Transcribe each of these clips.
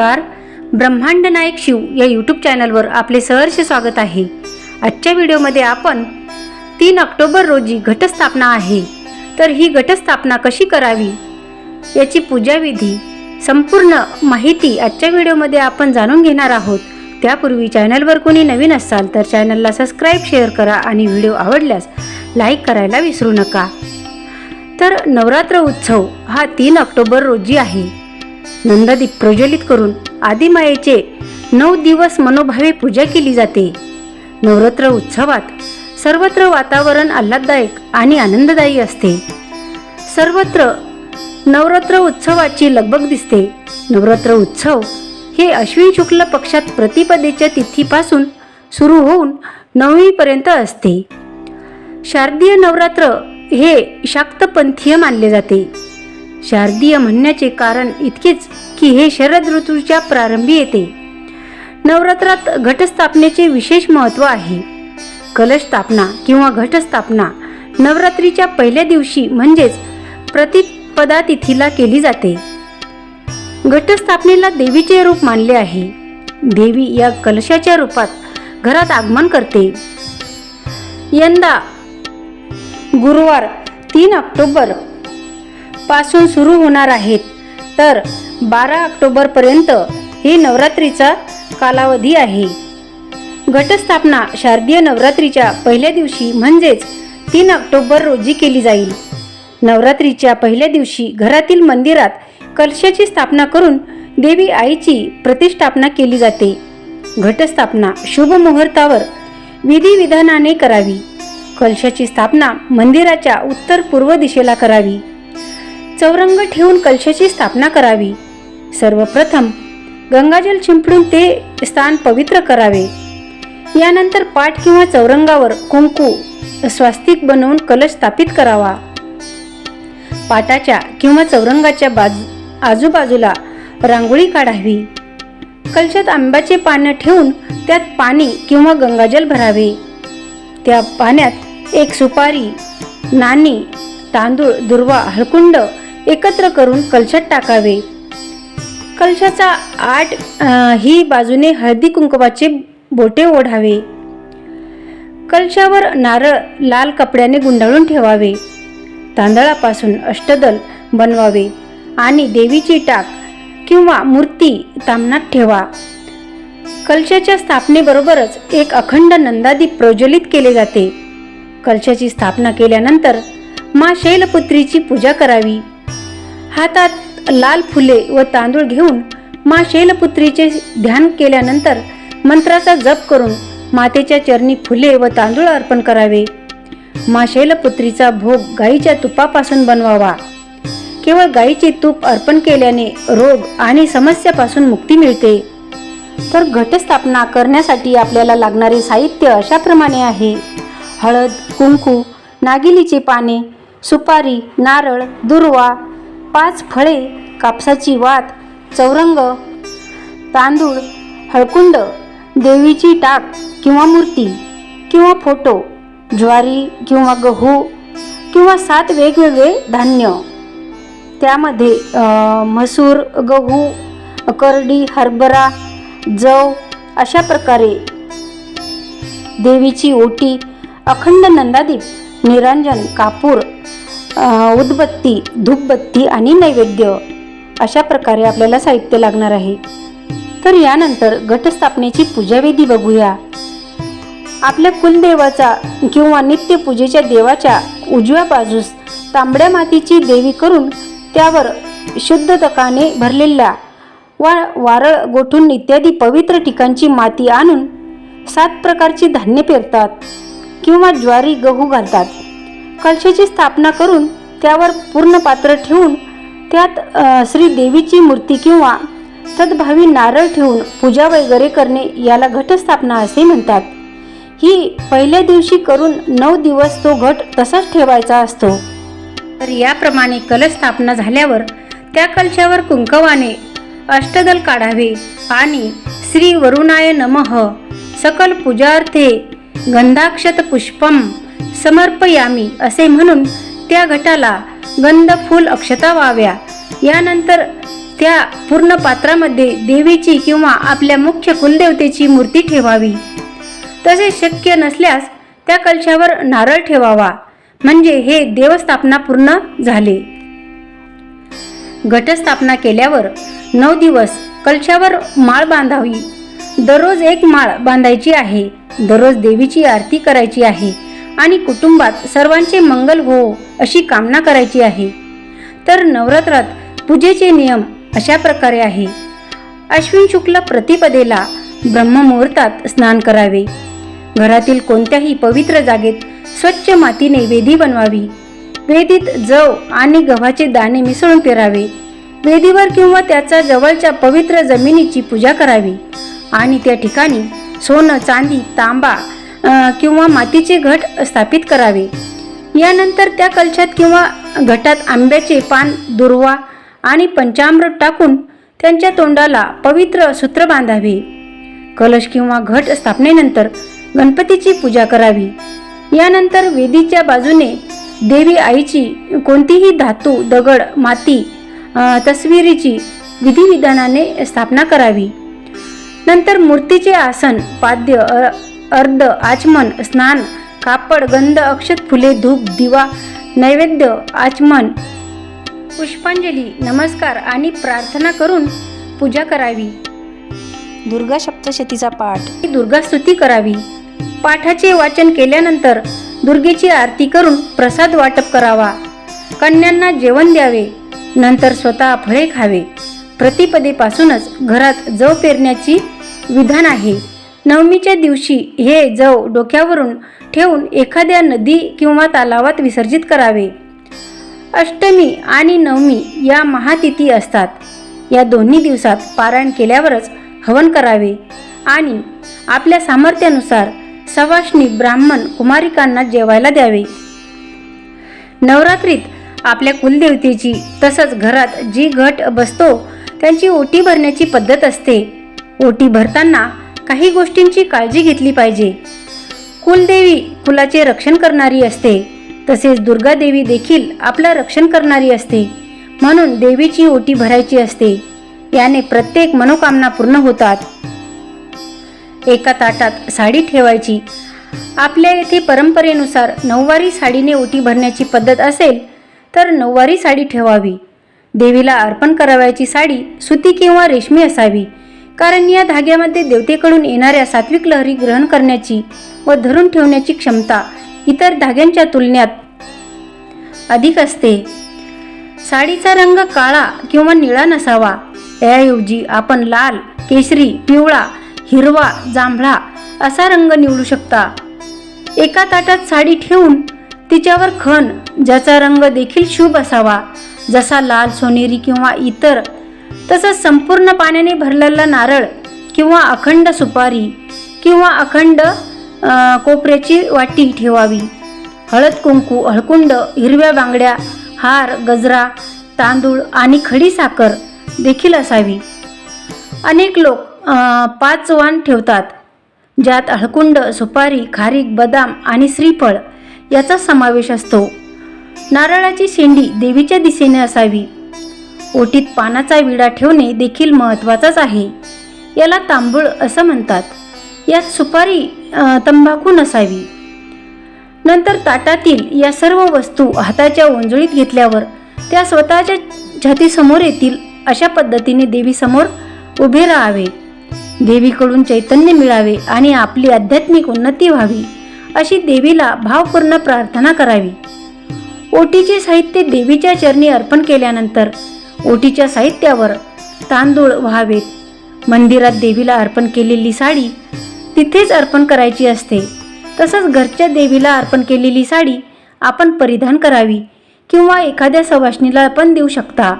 नमस्कार. ब्रह्मांड नायक शिव या यूट्यूब चॅनलवर आपले सहर्ष स्वागत आहे. आजच्या व्हिडिओमध्ये आपण तीन ऑक्टोबर रोजी घटस्थापना आहे. तर ही घटस्थापना कशी करावी? याची पूजाविधी संपूर्ण माहिती आजच्या व्हिडिओमध्ये आपण जाणून घेणार आहोत. त्यापूर्वी चॅनलवर कोणी नवीन असाल तर चॅनलला सबस्क्राईब शेअर करा आणि व्हिडिओ आवडल्यास लाईक करायला विसरू नका. तर नवरात्र उत्सव हा तीन ऑक्टोबर रोजी आहे. नंदादीप प्रज्वलित करून आदिमायेचे नऊ दिवस मनोभावे पूजा केली जाते. नवरात्र उत्सवात सर्वत्र वातावरण आल्हाददायक आणि आनंददायी असते. सर्वत्र नवरात्र उत्सवाची लगबग दिसते. नवरात्र उत्सव हे अश्विन शुक्ल पक्षात प्रतिपदेच्या तिथीपासून सुरू होऊन नवमीपर्यंत असते. शारदीय नवरात्र हे शाक्तपंथीय मानले जाते. शारदीय म्हणण्याचे कारण इतकेच की हे शरद ऋतूच्या प्रारंभी येते. नवरात्रात घटस्थापनेचे विशेष महत्त्व आहे. कलशस्थापना किंवा घटस्थापना नवरात्रीच्या पहिल्या दिवशी म्हणजेच प्रतिपदा तिथीला केली जाते. घटस्थापनेला देवीचे रूप मानले आहे. देवी या कलशाच्या रूपात घरात आगमन करते. यंदा गुरुवार तीन ऑक्टोबर पासून सुरू होणार आहेत. तर बारा ऑक्टोबरपर्यंत ही नवरात्रीचा कालावधी आहे. घटस्थापना शारदीय नवरात्रीच्या पहिल्या दिवशी म्हणजेच तीन ऑक्टोबर रोजी केली जाईल. नवरात्रीच्या पहिल्या दिवशी घरातील मंदिरात कलशाची स्थापना करून देवी आईची प्रतिष्ठापना केली जाते. घटस्थापना शुभ मुहूर्तावर विधिविधानाने करावी. कलशाची स्थापना मंदिराच्या उत्तर पूर्व दिशेला करावी. चौरंग ठेवून कलशाची स्थापना करावी. सर्वप्रथम गंगाजल चिंपडून ते स्थान पवित्र करावे. यानंतर पाठ किंवा चौरंगावर कुंकू स्वास्तिक बनवून कलश स्थापित करावा. पाटाच्या किंवा चौरंगाच्या बाजू आजूबाजूला रांगोळी काढावी. कलशात आंब्याचे पानं ठेवून त्यात पाणी किंवा गंगाजल भरावे. त्या पाण्यात एक सुपारी नाणी तांदूळ दुर्वा हळकुंड एकत्र करून कलशात टाकावे. कलशाचा आठ ही बाजूने हळदी कुंकवाचे बोटे ओढावे. कलशावर नारळ लाल कपड्याने गुंडाळून ठेवावे. तांदळापासून अष्टदल बनवावे आणि देवीची टाक किंवा मूर्ती तामनात ठेवा. कलशाच्या स्थापनेबरोबरच एक अखंड नंदादीप प्रज्वलित केले जाते. कलशाची स्थापना केल्यानंतर मा शैलपुत्रीची पूजा करावी. हातात लाल फुले व तांदूळ घेऊन मा शैलपुत्रीचे ध्यान केल्यानंतर मंत्राचा जप करून मातेच्या चरणी फुले व तांदूळ अर्पण करावे. मा शैलपुत्रीचा भोग गाईच्या तुपापासून बनवावा. केवळ गाईचे तूप अर्पण केल्याने रोग आणि समस्यापासून मुक्ती मिळते. तर घटस्थापना करण्यासाठी आपल्याला लागणारे साहित्य अशाप्रमाणे आहे. हळद कुंकू नागिलीचे पाने सुपारी नारळ दुर्वा पाच फळे कापसाची वात चौरंग तांदूळ हळकुंड देवीची टाक किंवा मूर्ती किंवा फोटो ज्वारी किंवा गहू किंवा सात वेगवेगळे धान्य. त्यामध्ये मसूर गहू करडी हरभरा जव अशा प्रकारे देवीची ओटी अखंड नंदादीप निरंजन कापूर उदबत्ती धूपबत्ती आणि नैवेद्य अशा प्रकारे आपल्याला साहित्य लागणार आहे. तर यानंतर घटस्थापनेची पूजाविधी बघूया. आपल्या कुलदेवाचा किंवा नित्यपूजेच्या देवाच्या उजव्या बाजूस तांबड्या मातीची देवी करून त्यावर शुद्ध तकाने भरलेल्या वा वारळ गोठून इत्यादी पवित्र ठिकाणची माती आणून सात प्रकारची धान्य पेरतात किंवा ज्वारी गहू घालतात. कलशाची स्थापना करून त्यावर पूर्ण पात्र ठेवून त्यात श्री देवीची मूर्ती किंवा तद्भावी नारळ ठेवून पूजा वगैरे करणे याला घटस्थापना असे म्हणतात. ही पहिल्या दिवशी करून नऊ दिवस तो घट तसाच ठेवायचा असतो. तर याप्रमाणे कलश स्थापना झाल्यावर त्या कलशावर कुंकवाने अष्टदल काढावे आणि श्री वरुणाय नमः सकल पूजार्थे गंधाक्षत पुष्पम समर्पयामी असे म्हणून त्या घटाला गंध फूल अक्षता व्हाव्या यानंतर त्या पूर्ण पात्रामध्ये देवीची किंवा आपल्या मुख्य कुलदेवतेची मूर्ती ठेवावी. तसे शक्य नसल्यास त्या कलशावर नारळ ठेवावा. म्हणजे हे देवस्थापना पूर्ण झाले. घटस्थापना केल्यावर नऊ दिवस कलशावर माळ बांधावी. दररोज एक माळ बांधायची आहे. दररोज देवीची आरती करायची आहे. आणि कुटुंबात सर्वांचे मंगल हो अशी कामना करायची आहे. तर नवरात्रात पूजेचे नियम अशा प्रकारे आहे. अश्विन शुक्ल प्रतिपदेला ब्रह्ममुहूर्तात स्नान करावे. घरातील कोणत्याही पवित्र जागेत स्वच्छ मातीने वेदी बनवावी. वेदीत जव आणि गव्हाचे दाणे मिसळून पेरावे. वेदीवर किंवा त्याच्या जवळच्या पवित्र जमिनीची पूजा करावी. आणि त्या ठिकाणी सोनं चांदी तांबा किंवा मातीचे घट स्थापित करावे. यानंतर त्या कलशात किंवा घटात आंब्याचे पान दुर्वा आणि पंचामृत टाकून त्यांच्या तोंडाला पवित्र सूत्र बांधावे. कलश किंवा घट स्थापनेनंतर गणपतीची पूजा करावी. यानंतर वेदीच्या बाजूने देवी आईची कोणतीही धातू दगड माती तस्वीरीची तस्विरीची विधिविधानाने स्थापना करावी. नंतर मूर्तीचे आसन पाद्य अर्ध आचमन स्नान कापड गंध अक्षत फुले धूप दिवा नैवेद्य आचमन पुष्पांजली नमस्कार आणि प्रार्थना करून पूजा करावी. दुर्गा सप्तशतीचा पाठ. दुर्गा स्तुती करावी. पाठाचे वाचन केल्यानंतर दुर्गेची आरती करून प्रसाद वाटप करावा. कन्यांना जेवण द्यावे. नंतर स्वतः फळे खावे. प्रतिपदेपासूनच घरात जव पेरण्याची विधान आहे. नवमीच्या दिवशी हे जव डोक्यावरून ठेवून एखाद्या नदी किंवा तलावात विसर्जित करावे. अष्टमी आणि नवमी या महातिथी असतात. या दोन्ही दिवसात पारायण केल्यावरच हवन करावे आणि आपल्या सामर्थ्यानुसार सवाष्णी ब्राह्मण कुमारिकांना जेवायला द्यावे. नवरात्रीत आपल्या कुलदेवतेची तसंच घरात जी घट बसतो त्यांची ओटी भरण्याची पद्धत असते. ओटी भरताना काही गोष्टींची काळजी घेतली पाहिजे. कुलदेवी कुलाचे रक्षण करणारी असते. तसेच दुर्गा देवी देखील आपलं रक्षण करणारी असते. म्हणून देवीची ओटी भरायची असते. याने प्रत्येक मनोकामना पूर्ण होतात. एका ताटात साडी ठेवायची. आपल्या येथे परंपरेनुसार नऊवारी साडीने ओटी भरण्याची पद्धत असेल तर नऊवारी साडी ठेवावी. देवीला अर्पण करावयाची साडी सुती किंवा रेशमी असावी. कारण या धाग्यामध्ये देवतेकडून येणाऱ्या सात्विक लहरी ग्रहण करण्याची व धरून ठेवण्याची क्षमता इतर धाग्यांच्या तुलनेत अधिक असते. साडीचा रंग काळा किंवा निळा नसावा. याऐवजी आपण लाल केशरी पिवळा हिरवा जांभळा असा रंग निवडू शकता. एका ताटात साडी ठेवून तिच्यावर खण ज्याचा रंग देखील शुभ असावा. जसा लाल सोनेरी किंवा इतर तसंच संपूर्ण पाण्याने भरलेला नारळ किंवा अखंड सुपारी किंवा अखंड कोपऱ्याची वाटी ठेवावी. हळद कुंकू हळकुंड हिरव्या बांगड्या हार गजरा तांदूळ आणि खडी साखर देखील असावी. अनेक लोक पाच वाण ठेवतात ज्यात हळकुंड सुपारी खारीक बदाम आणि श्रीफळ याचा समावेश असतो. नारळाची शेंडी देवीच्या दिशेने असावी. ओटीत पानाचा विडा ठेवणे देखील महत्त्वाचाच आहे. याला तांबूळ असं म्हणतात. यात सुपारी तंबाखू नसावी. नंतर ताटातील या सर्व वस्तू हाताच्या ओंजळीत घेतल्यावर त्या स्वतःच्या छातीसमोर येतील अशा पद्धतीने देवीसमोर उभे राहावे. देवीकडून चैतन्य मिळावे आणि आपली आध्यात्मिक उन्नती व्हावी अशी देवीला भावपूर्ण प्रार्थना करावी. ओटीचे साहित्य देवीच्या चरणी अर्पण केल्यानंतर ओटीच्या साहित्यावर तांदूळ व्हावेत. मंदिरात देवीला अर्पण केलेली साडी तिथेच अर्पण करायची असते. तसंच घरच्या देवीला अर्पण केलेली साडी आपण परिधान करावी किंवा एखाद्या सवाष्णीला पण देऊ शकता.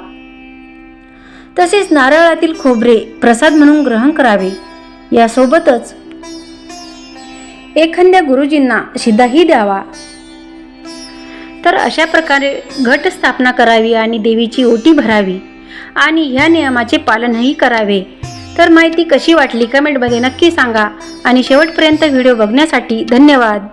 तसेच नारळातील खोबरे प्रसाद म्हणून ग्रहण करावे. यासोबतच एखाद्या गुरुजींना शिधाही द्यावा. तर अशा प्रकारे घट स्थापना करावी आणि देवीची ओटी भरावी आणि ह्या नियमाचे पालनही करावे. तर माहिती कशी वाटली कमेंटमध्ये नक्की सांगा आणि शेवटपर्यंत व्हिडिओ बघण्यासाठी धन्यवाद.